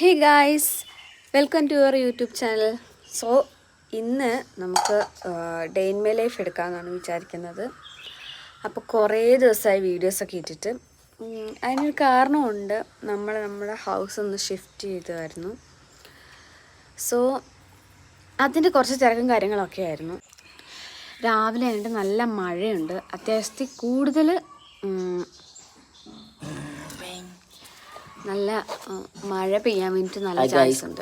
Hey guys welcome to your YouTube channel so ഇന്ന് നമുക്ക് day in my life എടുക്കാമെന്നാണ് വിചാരിക്കുന്നത്. അപ്പോൾ കുറേ ദിവസമായി വീഡിയോസൊക്കെ ഇട്ടിട്ട്. അതിനൊരു കാരണമുണ്ട്. നമ്മൾ നമ്മുടെ ഹൗസ് ഒന്ന് ഷിഫ്റ്റ് ചെയ്തായിരുന്നു സോ അതിന്റെ കുറച്ച് തിരക്കും കാര്യങ്ങളൊക്കെ ആയിരുന്നു. രാവിലെ ആയിട്ട് നല്ല മഴയുണ്ട്. അത്യാവശ്യത്തിൽ കൂടുതൽ നല്ല മഴ പെയ്യാൻ വേണ്ടിട്ട് നല്ല ചാൻസ് ഉണ്ട്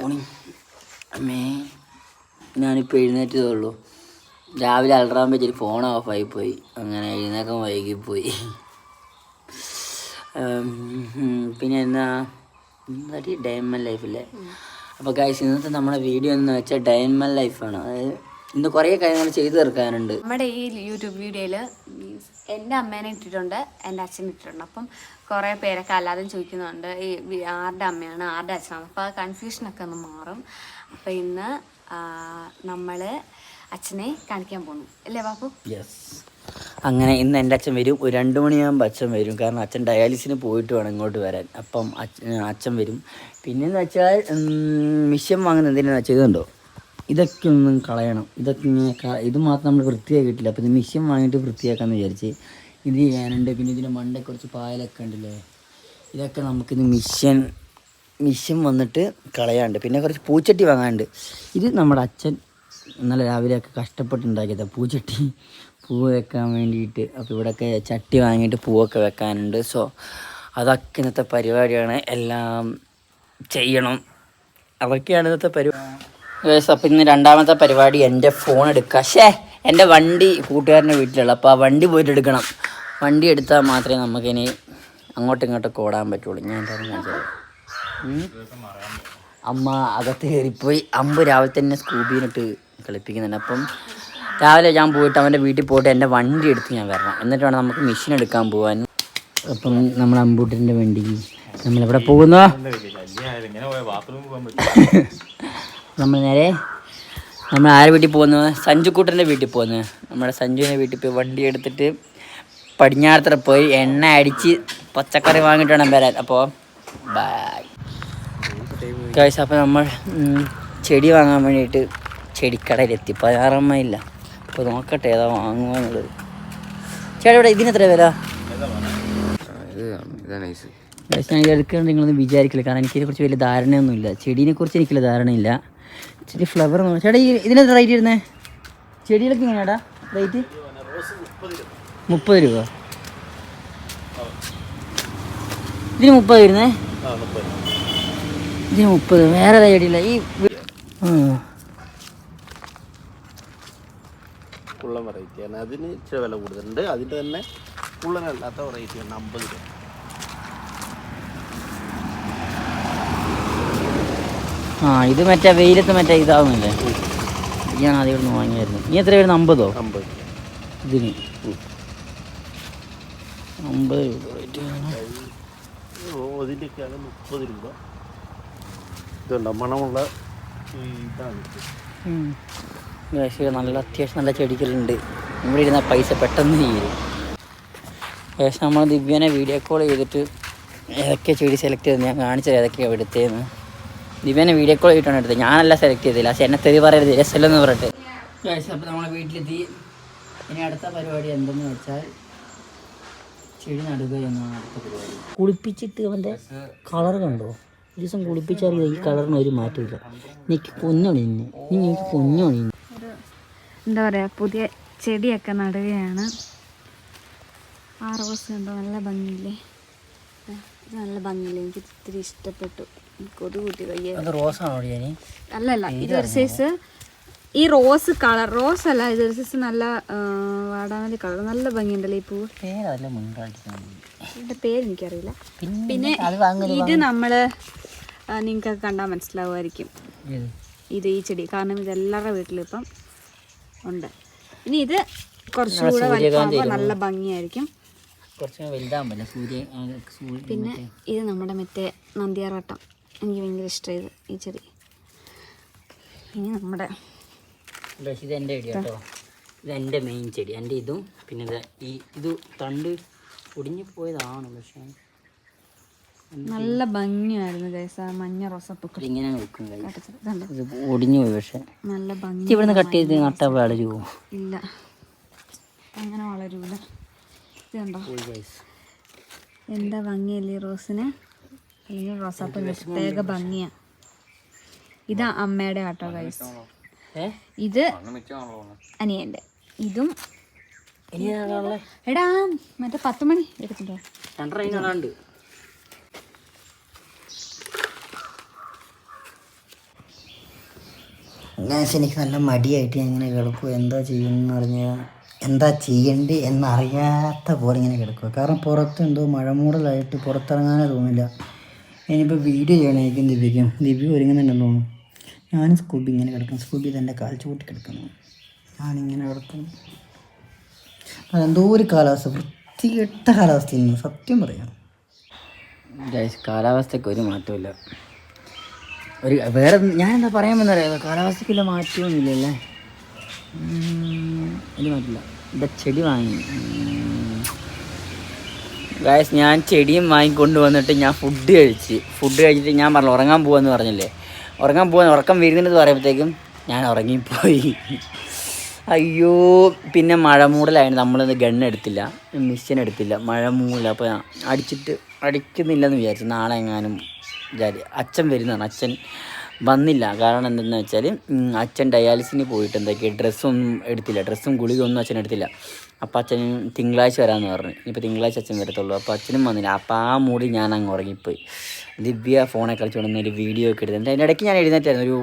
അമ്മേ ഞാനിപ്പോൾ എഴുന്നേറ്റതേ ഉള്ളൂ രാവിലെ അലറാൻ പറ്റി ഫോൺ ഓഫായി പോയി. അങ്ങനെ എഴുന്നേക്കാൻ വൈകിപ്പോയി. പിന്നെ എന്നാ? ഡയമൻ ലൈഫില്ലേ അപ്പോൾ ഗൈസ് ഇന്നത്തെ നമ്മുടെ വീഡിയോ എന്ന് വെച്ചാൽ ഡയമൻ ലൈഫാണ് അതായത് ഇന്ന് കുറേ കാര്യങ്ങൾ ചെയ്തു തീർക്കാനുണ്ട്. നമ്മുടെ ഈ യൂട്യൂബ് വീഡിയോയിൽ മീൻസ് എന്റെ അമ്മേനെ ഇട്ടിട്ടുണ്ട് എന്റെ അച്ഛനെ ഇട്ടിട്ടുണ്ട്. അപ്പം കുറേ പേരൊക്കെ അല്ലാതെ ചോദിക്കുന്നുണ്ട് ഈ ആരുടെ അമ്മയാണ് ആരുടെ അച്ഛനാണ്? അപ്പോൾ ആ കൺഫ്യൂഷനൊക്കെ ഒന്ന് മാറും. അപ്പോൾ ഇന്ന് നമ്മൾ അച്ഛനെ കാണിക്കാൻ പോകുന്നു അല്ലേ ബാപ്പു? യെസ് അങ്ങനെ ഇന്ന് എന്റെ അച്ഛൻ വരും. ഒരു രണ്ട് മണിയാകുമ്പോൾ അച്ഛൻ വരും. കാരണം അച്ഛൻ ഡയാലിസിന് പോയിട്ട് വേണം ഇങ്ങോട്ട് വരാൻ. അപ്പം അച്ഛൻ വരും. പിന്നെന്ന് വെച്ചാൽ മിഷ്യൻ വാങ്ങുന്ന എന്തിനാണെന്ന് വെച്ചാൽ ഇതുണ്ടോ ഇതൊക്കെ ഒന്നും കളയണം. ഇതൊക്കെ ഇങ്ങനെ ഇത് മാത്രം നമ്മൾ വൃത്തിയാക്കിയിട്ടില്ല. അപ്പോൾ ഇത് മിഷ്യൻ വാങ്ങിയിട്ട് വൃത്തിയാക്കാമെന്ന് വിചാരിച്ച് ഇത് ചെയ്യാനുണ്ട് പിന്നെ ഇതിന്റെ മണ്ടേ കുറച്ച് പായലൊക്കെ ഉണ്ടല്ലേ? ഇതൊക്കെ നമുക്കിത് മിഷ്യൻ മിഷ്യൻ വന്നിട്ട് കളയാണ്ട് പിന്നെ കുറച്ച് പൂച്ചട്ടി വാങ്ങാനുണ്ട്. ഇത് നമ്മുടെ അച്ഛൻ ഇന്നലെ രാവിലെയൊക്കെ കഷ്ടപ്പെട്ടുണ്ടാക്കിയതാണ് പൂച്ചട്ടി. പൂ വെക്കാൻ വേണ്ടിയിട്ട്. അപ്പോൾ ഇവിടെയൊക്കെ ചട്ടി വാങ്ങിയിട്ട് പൂവൊക്കെ വെക്കാനുണ്ട്. സോ അതൊക്കെ ഇന്നത്തെ പരിപാടിയാണ്. എല്ലാം ചെയ്യണം. അതൊക്കെയാണ് ഇന്നത്തെ പരിപാടി. അപ്പോൾ ഇന്ന് രണ്ടാമത്തെ പരിപാടി എന്റെ ഫോൺ എടുക്കുക ഷേ എന്റെ വണ്ടി കൂട്ടുകാരന്റെ വീട്ടിലുള്ള അപ്പോൾ ആ വണ്ടി പോയിട്ട് എടുക്കണം. വണ്ടി എടുത്താൽ മാത്രമേ നമുക്കിനി അങ്ങോട്ടും ഇങ്ങോട്ടൊക്കെ ഓടാൻ പറ്റുള്ളൂ. ഞാൻ എന്തായാലും കാണിച്ചു തരാം. ഉം. അമ്മ അകത്ത് കയറിപ്പോയി. അമ്പ് രാവിലെ തന്നെ സ്കൂബീനിട്ട് കളിപ്പിക്കുന്നുണ്ട്. അപ്പം രാവിലെ ഞാൻ പോയിട്ട് അവന്റെ വീട്ടിൽ പോയിട്ട് എന്റെ വണ്ടി എടുത്ത് ഞാൻ വരണം. എന്നിട്ട് വേണം നമുക്ക് മെഷീൻ എടുക്കാൻ പോകാൻ അപ്പം നമ്മൾ അമ്പൂട്ടിന്റെ വണ്ടി. നമ്മളെവിടെ പോകുന്നു? നമ്മൾ നേരെ നമ്മൾ ആരെ വീട്ടിൽ പോകുന്നു സഞ്ജുക്കൂട്ടന്റെ വീട്ടിൽ പോകുന്നു നമ്മുടെ സഞ്ജുവിന്റെ വീട്ടിൽ പോയി വണ്ടി എടുത്തിട്ട് പടിഞ്ഞാറത്തറ പോയി എണ്ണ അടിച്ച് പച്ചക്കറി വാങ്ങിയിട്ട് വേണം വരാൻ അപ്പോൾ ഗൈസ് അപ്പോൾ നമ്മൾ ചെടി വാങ്ങാൻ വേണ്ടിയിട്ട് ചെടിക്കടയിലെത്തി പതിനാറമ്മ ഇല്ല. അപ്പോൾ നോക്കട്ടെ ഏതാ വാങ്ങുവാന്നുള്ളത്. ചേട്ടാ ഇവിടെ ഇതിനെത്ര വില? ഗൈസ് ഞാൻ ഇത് എടുക്കുന്നത് നിങ്ങളൊന്നും വിചാരിക്കില്ല? കാരണം എനിക്കിതിനെക്കുറിച്ച് വലിയ ധാരണയൊന്നുമില്ല. ചെടീനെ കുറിച്ച് എനിക്കുള്ള ധാരണയില്ല. ചെടി ഫ്ലവർ ചേട്ടാ ഈ ഇതിനെത്ര റേറ്റ് ഇരുന്നേ ചെടികളൊക്കെ എങ്ങനെയാടാ? റേറ്റ് മുപ്പത് രൂപ. ഇതിന് മുപ്പത് വരുന്നേ? ഇതിന് മുപ്പത്. വേറെ ഏതാ ചെടിയില്ല? ഈ. കുള്ളൻ വെറൈറ്റിയാണ് അതിന് ഇച്ചിരി വില കൂടുതലുണ്ട്. അതിന്റെ തന്നെ കുള്ളനല്ലാത്ത വെറൈറ്റിയാണ് അമ്പത് രൂപ. ആ ഇത് മറ്റേ വെയിലത്ത് മറ്റേ ഇതാവുന്നില്ലേ? ഞാൻ ആദ്യം ഇവിടുന്ന് വാങ്ങിയായിരുന്നു നീ എത്ര വരുന്നത്? അമ്പതോ? അമ്പത്. ഇതിന്? അമ്പത് രൂപ റേറ്റ് ഇതിന്റെയൊക്കെയാണ് മുപ്പത് രൂപ. ഇതുണ്ടോ? മണമുള്ള ഇതാണ്. നല്ല അത്യാവശ്യം നല്ല ചെടികളുണ്ട്. ഇവിടെ ഇരുന്ന പൈസ പെട്ടെന്ന് തീരും. ഏകദേശം നമ്മൾ ദിവ്യനെ വീഡിയോ കോൾ ചെയ്തിട്ട് ഏതൊക്കെ ചെടി സെലക്ട് ചെയ്ത് ഞാൻ കാണിച്ചത് ഏതൊക്കെയാണ് എടുത്തതെന്ന്. ദിവ്യനെ വീഡിയോ കോൾ ചെയ്തിട്ടാണ് എടുത്തത്. ഞാനല്ല സെലക്ട് ചെയ്തില്ല പക്ഷെ എന്നെ തെറി പറയരുത്. രസമല്ലെന്ന് പറഞ്ഞിട്ട്. അപ്പോൾ നമ്മളെ വീട്ടിലെത്തി. ഇനി അടുത്ത പരിപാടി എന്തെന്ന് വെച്ചാൽ ചെടി നടുക എന്നാണ് അടുത്ത പരിപാടി. കുളിപ്പിച്ചിട്ട് അവന്റെ കളർ കണ്ടോ? ഒരു ദിവസം കുളിപ്പിച്ചാൽ ഈ കളറിന് ഒരു മാറ്റമില്ല. എനിക്ക് പൊന്നോണി നിന്നെ നീ എനിക്ക് പൊന്നോണി എന്താ പറയുക പുതിയ ചെടിയൊക്കെ നടുകയാണ്. ആ റോസ് ഉണ്ടോ? നല്ല ഭംഗിയില്ലേ? ഇത് നല്ല ഭംഗിയില്ലേ? എനിക്ക് ഇത്തിരി ഇഷ്ടപ്പെട്ടു. കൊതു കൂട്ടി വയ്യ റോസാണോ അല്ലല്ല ഇതൊരു സൈസ് ഈ റോസ് കളർ റോസ് അല്ല ഇതൊരു സൈസ് നല്ല വാടാമല്ലി കളർ നല്ല ഭംഗിയുണ്ടല്ലോ ഈ പൂവ് ഇതിന്റെ പേര് എനിക്കറിയില്ല. പിന്നെ ഇത് നമ്മൾ നിങ്ങൾക്ക് കണ്ടാൽ മനസ്സിലാവുമായിരിക്കും. ഇത് ഈ ചെടി കാരണം ഇത് എല്ലാവരുടെ വീട്ടിലും ഇപ്പം ഉണ്ട്. ഇനി ഇത് കുറച്ചുകൂടെ വലുതാകുമ്പോൾ നല്ല ഭംഗിയായിരിക്കും. പിന്നെ ഇത് നമ്മുടെ മറ്റേ നന്ദിയാർവട്ടം എനിക്ക് ഭയങ്കര ഇഷ്ടമായത് ഈ ചെടി. ഇനി നമ്മുടെ ഇത് എന്റെ ചെടി കേട്ടോ. ഇത് എന്റെ മെയിൻ ചെടി. എന്റെ ഇതും പിന്നെ ഇത് ഈ ഇത് തണ്ട് ഒടിഞ്ഞു പോയതാണ് പക്ഷേ. നല്ല ഭംഗിയായിരുന്നു ഗൈസ് ആ മഞ്ഞ റോസപ്പൂക്കൾ. ഇങ്ങനെ നിൽക്കും ഒടിഞ്ഞു പോയി പക്ഷേ. നല്ല ഭംഗി ഇവിടുന്ന് കട്ട് ചെയ്ത് നട്ടാ വളരുമോ ഇല്ല. അങ്ങനെ വളരൂല. ഇത് കണ്ടോ? എന്താ ഭംഗിയല്ലേ റോസിന്? അല്ലെങ്കിൽ റോസാപ്പ് പ്രത്യേക ഭംഗിയാ. ഇതാ അമ്മയുടെ ആട്ടോ ഗൈസ് ഇത് അനിയന്റെ. ഇതും എടാ മറ്റേ പത്ത് മണി എടുത്തിട്ടോ? ഗായ്സ് എനിക്ക് നല്ല മടിയായിട്ട് ഞാൻ ഇങ്ങനെ കിടക്കും എന്താ ചെയ്യുമെന്ന് പറഞ്ഞാൽ എന്താ ചെയ്യേണ്ടി എന്നറിയാത്ത പോലെ ഇങ്ങനെ കിടക്കുക കാരണം പുറത്ത് എന്തോ മഴമൂടലായിട്ട് പുറത്തിറങ്ങാനേ തോന്നില്ല. ഇനിയിപ്പോൾ വീഡിയോ ചെയ്യണമായിരിക്കും ദിവ്യക്കും ദിവ്യ ഒരുങ്ങുന്നുണ്ടെന്ന് തോന്നുന്നു. ഞാനും സ്കൂബി ഇങ്ങനെ കിടക്കും സ്കൂബി തന്നെ കാൽ ചൂട്ടി കിടക്കുന്നു. ഞാനിങ്ങനെ കിടക്കുന്നു. അതെന്തോ ഒരു കാലാവസ്ഥ. വൃത്തികെട്ട കാലാവസ്ഥയാണ് സത്യം പറയാം. കാലാവസ്ഥയ്ക്ക് ഒരു മാറ്റമില്ല ഒരു വേറെ ഞാൻ എന്താ പറയാൻ കാലാവസ്ഥയ്ക്കില്ല കാലാവസ്ഥയ്ക്കുള്ള മാറ്റമൊന്നുമില്ലല്ലേ ഒരു മാറ്റമില്ല ഇതാ ചെടി വാങ്ങി. ഗായസ് ഞാൻ ചെടിയും വാങ്ങിക്കൊണ്ട് വന്നിട്ട് ഞാൻ ഫുഡ് കഴിച്ച്. ഫുഡ് കഴിച്ചിട്ട് ഞാൻ പറഞ്ഞു ഉറങ്ങാൻ പോവാന്ന് പറഞ്ഞില്ലേ? ഉറങ്ങാൻ പോവാൻ ഉറക്കം വരുന്നെന്ന് പറയുമ്പോഴത്തേക്കും ഞാൻ ഉറങ്ങിപ്പോയി. അയ്യോ പിന്നെ മഴ മൂടലായിരുന്നു നമ്മളിന്ന് ഗണ്ണ് എടുത്തില്ല മിഷൻ എടുത്തില്ല. മഴ മൂടല അപ്പോൾ അടിച്ചിട്ട് അടിക്കുന്നില്ലെന്ന് വിചാരിച്ചു. നാളെ എങ്ങാനും വിചാരി അച്ഛൻ വരുന്നതാണ് അച്ഛൻ. വന്നില്ല. കാരണം എന്തെന്ന് വെച്ചാൽ അച്ഛൻ ഡയാലിസിന് പോയിട്ട് എന്തൊക്കെ ഡ്രസ്സൊന്നും എടുത്തില്ല. ഡ്രസ്സും ഗുളികയൊന്നും അച്ഛൻ എടുത്തില്ല. അപ്പോൾ അച്ഛൻ തിങ്കളാഴ്ച വരാമെന്ന് പറഞ്ഞു. ഇപ്പോൾ തിങ്കളാഴ്ച അച്ഛൻ വരത്തുള്ളൂ. അപ്പോൾ അച്ഛനും വന്നില്ല. അപ്പോൾ ആ മൂടി ഞാൻ അങ്ങ് ഉറങ്ങിപ്പോയി. ദിവ്യ ഫോണെ കളിച്ചുകൊണ്ട് ഒരു വീഡിയോ ഒക്കെ എടുത്തിട്ട് അതിന്റെ ഇടയ്ക്ക് ഞാൻ എഴുന്നേറ്റായിരുന്നു. ഒരു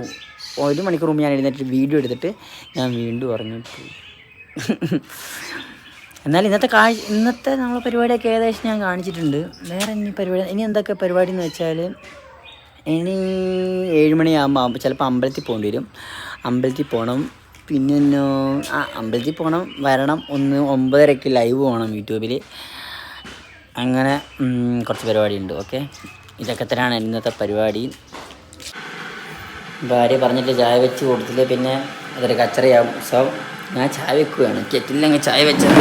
ഒരു മണിക്കൂർ മുമ്പ് ഞാൻ എഴുന്നേറ്റ് വീഡിയോ എടുത്തിട്ട് ഞാൻ വീണ്ടും ഉറങ്ങിപ്പോയി. എന്നാൽ ഇന്നത്തെ കാഴ്ച ഇന്നത്തെ നമ്മളെ പരിപാടിയൊക്കെ ഏകദേശം ഞാൻ കാണിച്ചിട്ടുണ്ട്. വേറെ ഇനി പരിപാടി ഇനി എന്തൊക്കെ പരിപാടി എന്ന് വെച്ചാൽ ഇനി ഏഴ് മണിയാകുമ്പോൾ ചിലപ്പോൾ അമ്പലത്തിൽ പോകേണ്ടി വരും. അമ്പലത്തിൽ പോകണം പിന്നെ ആ അമ്പലത്തിൽ പോകണം വരണം. ഒന്ന് ഒമ്പതരയ്ക്ക് ലൈവ് പോകണം യൂട്യൂബിൽ അങ്ങനെ കുറച്ച് പരിപാടിയുണ്ട്. ഓക്കെ ഇതൊക്കെ തന്നെയാണ് ഇന്നത്തെ പരിപാടി. ഭാര്യ പറഞ്ഞിട്ട് ചായ വെച്ച് കൊടുത്തില്ല പിന്നെ അതൊരു കച്ചറയാവും. സോ ഞാൻ ചായ വെക്കുകയാണ് കെറ്റില്ലെങ്കിൽ ചായ വെച്ചാൽ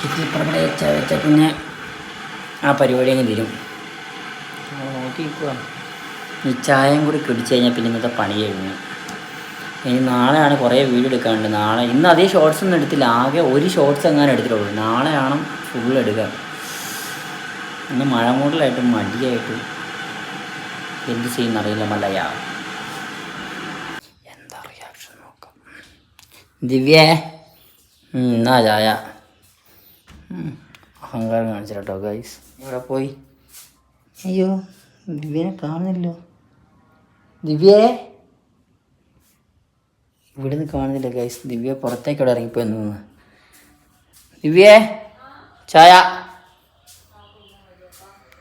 കെറ്റിൽ പുറമെ ചായ വെച്ചാൽ പിന്നെ ആ പരിപാടി അങ്ങ് തരും. നോക്കിക്കുക ഈ ചായയും കൂടി കിടിച്ചു കഴിഞ്ഞാൽ പിന്നെ ഇന്നത്തെ പണി കഴിഞ്ഞു. ഇനി നാളെയാണ് കുറേ വീഡിയോ എടുക്കാനുണ്ട്. നാളെ ഇന്ന് അതേ ഷോർട്സ് ഒന്നും എടുത്തില്ല. ആകെ ഒരു ഷോർട്സ് എങ്ങാനും എടുത്തിട്ടുള്ളൂ. നാളെയാണ് ഫുൾ എടുക്കുക ഇന്ന് മഴ മൂടലായിട്ടും മടിയായിട്ടും എന്ത് ചെയ്യുന്ന അറിയില്ല മലയ എന്താ റിയാക്ഷൻ നോക്കാം. ദിവ്യേ എന്നാ ചായ. അഹങ്കാരം കാണിച്ചിട്ടോ ഗൈസ് ഇവിടെ പോയി? അയ്യോ. ദിവ്യനെ കാണുന്നില്ലോ ദിവ്യേ? ഇവിടുന്ന് കാണുന്നില്ല ഗൈസ് ദിവ്യ പുറത്തേക്ക് ഇവിടെ ഇറങ്ങിപ്പോയെന്ന് തോന്നുന്നു ദിവ്യേ? ചായ?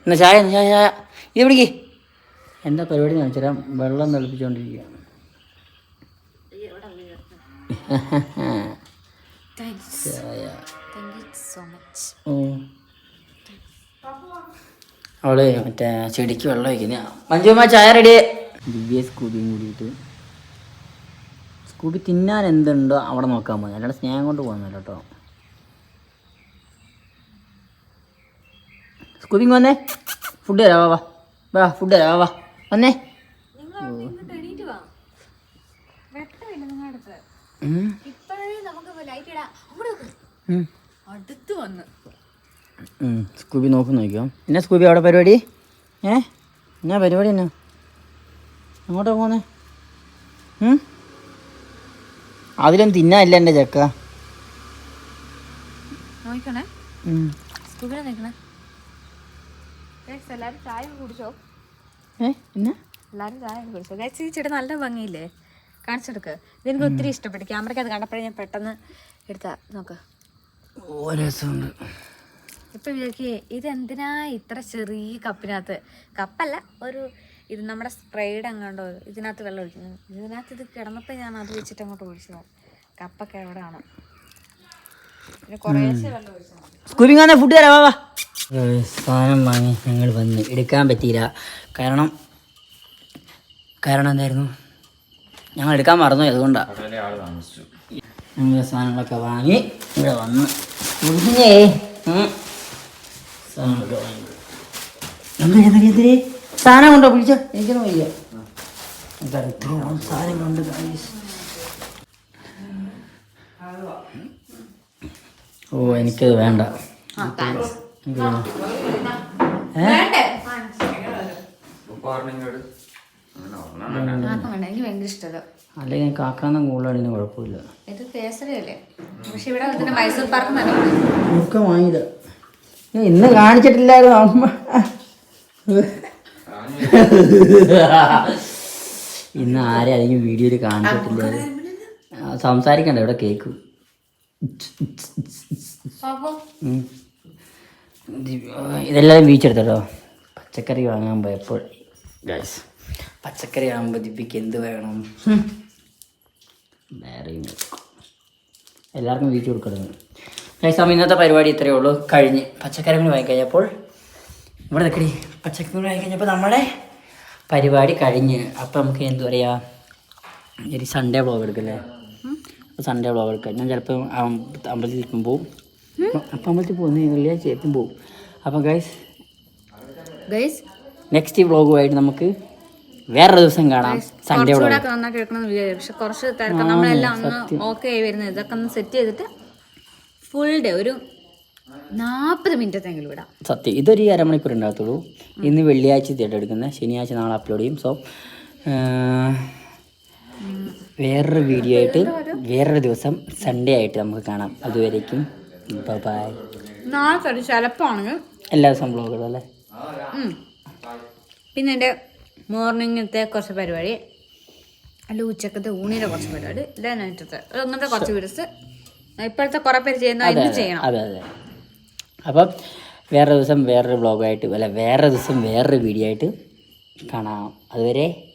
എന്നാ ചായ ചായ ചായ. ഇത് പിടിക്ക് എന്താ പരിപാടി എന്ന് വെച്ചാൽ വെള്ളം തിളപ്പിച്ചുകൊണ്ടിരിക്കുകയാണ് ചായ സോ മച്ച് ഓ അവൾ മറ്റേ ചെടിക്ക് വെള്ളം വയ്ക്കുന്ന മഞ്ജുമ്മ ചായ റെഡി ദിവ്യ സ്കൂബിയും കൂടിയിട്ട് സ്കൂബി തിന്നാൻ എന്തുണ്ടോ അവിടെ നോക്കാൻ പോകുന്നത് അല്ലാണ്ട് സ്നേഹം കൊണ്ട് പോകുന്നില്ല കേട്ടോ. സ്കൂബിങ് വന്നേ. ഫുഡ് തരാം വാ വാ. വാ ഫുഡ് തരാം വാ വാ. വന്നേ ഉം. ഉം. അടുത്ത് വന്ന് ഉം. സ്കൂബി നോക്കി നോക്കിയോ എന്നാ സ്കൂബി അവിടെ പരിപാടി? ഏ? എന്നാ പരിപാടി എന്നാ? അങ്ങോട്ടാ പോന്നേ? അതിലും അതിലൊന്നും തിന്നാനില്ല എന്റെ ചക്ക. നോക്കണേ ഉം. സ്കൂബിനെ നോക്കണേ എല്ലാരും ചായ കുടിച്ചോ? ഏ എന്നാ? എല്ലാവരും ചായ കുടിച്ചോ? ഗൈസ് ഈ ചെടി നല്ല ഭംഗിയില്ലേ? കാണിച്ചെടുക്ക് ഇതെനിക്ക് ഒത്തിരി ഇഷ്ടപ്പെട്ടു. ക്യാമറയ്ക്ക് അത് കണ്ടപ്പോഴേ ഞാൻ പെട്ടെന്ന് എടുത്താ. നോക്ക്. ഓ രസമുണ്ട്. ഇപ്പൊ വിചാരിക്കേ ഇതെന്തിനാ ഇത്ര ചെറിയ കപ്പിനകത്ത്? കപ്പല്ല ഒരു ഇത് നമ്മുടെ സ്പ്രേഡ് അങ്ങോട്ടോ ഇതിനകത്ത് വെള്ളം ഒഴിക്കുന്നു. ഇതിനകത്ത് ഇത് കിടന്നപ്പോൾ ഞാൻ അത് വെച്ചിട്ട് അങ്ങോട്ട് ഒഴിച്ചതാണ് കപ്പൊക്കെ എവിടെയാണ്? സ്കൂബി ഫുഡ് തരാം വാ വാ. സാധനം വാങ്ങി ഞങ്ങൾ വന്ന്. എടുക്കാൻ പറ്റിയില്ല. കാരണം കാരണം എന്തായിരുന്നു? ഞങ്ങൾ എടുക്കാൻ മറന്നു അതുകൊണ്ടാണ് ഞങ്ങൾ സാധനങ്ങളൊക്കെ വാങ്ങി ഇവിടെ വന്ന്. കുഞ്ഞേ ഉം. സാധനങ്ങളൊക്കെ വാങ്ങി എന്തിരി എന്തിരി എന്തിരി സാധനം കൊണ്ടോ പിടിച്ച എനിക്കൊന്നും വയ്യ. ഇത്രയും സാധനങ്ങളുണ്ട്. ഓ എനിക്കത് വേണ്ട. എനിക്ക് വേണം. എനിക്ക് ഭയങ്കര ഇഷ്ടമല്ല അല്ലെങ്കിൽ കാക്കാന്ന് കൂടുതലാണെങ്കിൽ കുഴപ്പമില്ല. ഇത് കേസരയല്ലേ? പക്ഷെ ഇവിടെ മൈസൂർ പാർക്ക് നല്ല ഞാൻ ഇന്ന് കാണിച്ചിട്ടില്ലായിരുന്നു അമ്മ. ഇന്ന് ആരെ അല്ലെങ്കിൽ വീഡിയോയിൽ കാണിച്ചിട്ടില്ലായിരുന്നു. സംസാരിക്കണ്ട ഇവിടെ കേക്ക്. ഇതെല്ലാം വീച്ചെടുത്തോ പച്ചക്കറി വാങ്ങാൻ പോയപ്പോൾ. ഗൈസ് പച്ചക്കറി ആകുമ്പോൾ ദിപ്പിക്ക് എന്ത് വേണം. വേറെ. എല്ലാവർക്കും വീട്ടിൽ കൊടുക്കണം ഗൈസ് അപ്പം ഇന്നത്തെ പരിപാടി ഇത്രയേ ഉള്ളൂ. കഴിഞ്ഞ് പച്ചക്കറി കൂടി വാങ്ങി കഴിഞ്ഞപ്പോൾ ഇവിടെ നിൽക്കടി പച്ചക്കറി കൂടി വാങ്ങിക്കഴിഞ്ഞപ്പോൾ നമ്മുടെ പരിപാടി കഴിഞ്ഞ്. അപ്പം നമുക്ക് എന്താ പറയുക ഒരു സൺഡേ വ്ളോഗ് എടുക്കല്ലേ? സൺഡേ വ്ളോഗ് എടുക്കാം. ഞാൻ ചിലപ്പോൾ അമ്പലത്തിൽ പോവും. അപ്പം അമ്പലത്തിൽ പോകുന്ന വെള്ളിയാഴ്ച എത്തും പോവും. അപ്പം ഗൈസ് ഗൈസ് നെക്സ്റ്റ് വ്ളോഗുമായിട്ട് നമുക്ക് വേറൊരു ദിവസം കാണാം. സൺഡേ വ്ളോഗ് കുറച്ചുകൂടെ നന്നായിട്ട് എടുക്കണം വിചാരിച്ചു. പക്ഷെ കുറച്ച് തിരക്കാം. നമ്മളെല്ലാം ഒന്ന് ഓക്കെ ആയി വരുന്നത്. ഇതൊക്കെ ഒന്ന് സെറ്റ് ചെയ്തിട്ട് ഫുൾ ഡേ ഒരു നാൽപ്പത് മിനിറ്റത്തെങ്കിലും വിടാം. സത്യം ഇതൊരു അരമണിക്കൂർ ഉണ്ടാകത്തുള്ളൂ. ഇന്ന് വെള്ളിയാഴ്ച തിയേറ്റർ എടുക്കുന്നത് ശനിയാഴ്ച നാളെ അപ്ലോഡ് ചെയ്യും. സോ വേറൊരു വീഡിയോ ആയിട്ട് വേറൊരു ദിവസം സൺഡേ ആയിട്ട് നമുക്ക് കാണാം. അതുവരേക്കും ബൈ നാളെ എല്ലാ ദിവസം ബ്ലോഗുകളും അല്ലേ? പിന്നെ എന്റെ മോർണിംഗത്തെ കുറച്ച് പരിപാടി അല്ല ഉച്ചക്കത്തെ ഊണിയുടെ കുറച്ച് പരിപാടി ഇല്ല നൈറ്റത്തെ അങ്ങനത്തെ കുറച്ച് വീഡിയോസ് ഇപ്പോഴത്തെ കുറെ പേര് ചെയ്യുന്ന ഇന്ന് ചെയ്യണം. അതെ അതെ. അപ്പം വേറെ ദിവസം വേറൊരു ബ്ലോഗായിട്ട് അല്ല വേറെ ദിവസം വേറൊരു വീഡിയോ ആയിട്ട് കാണാം. അതുവരെ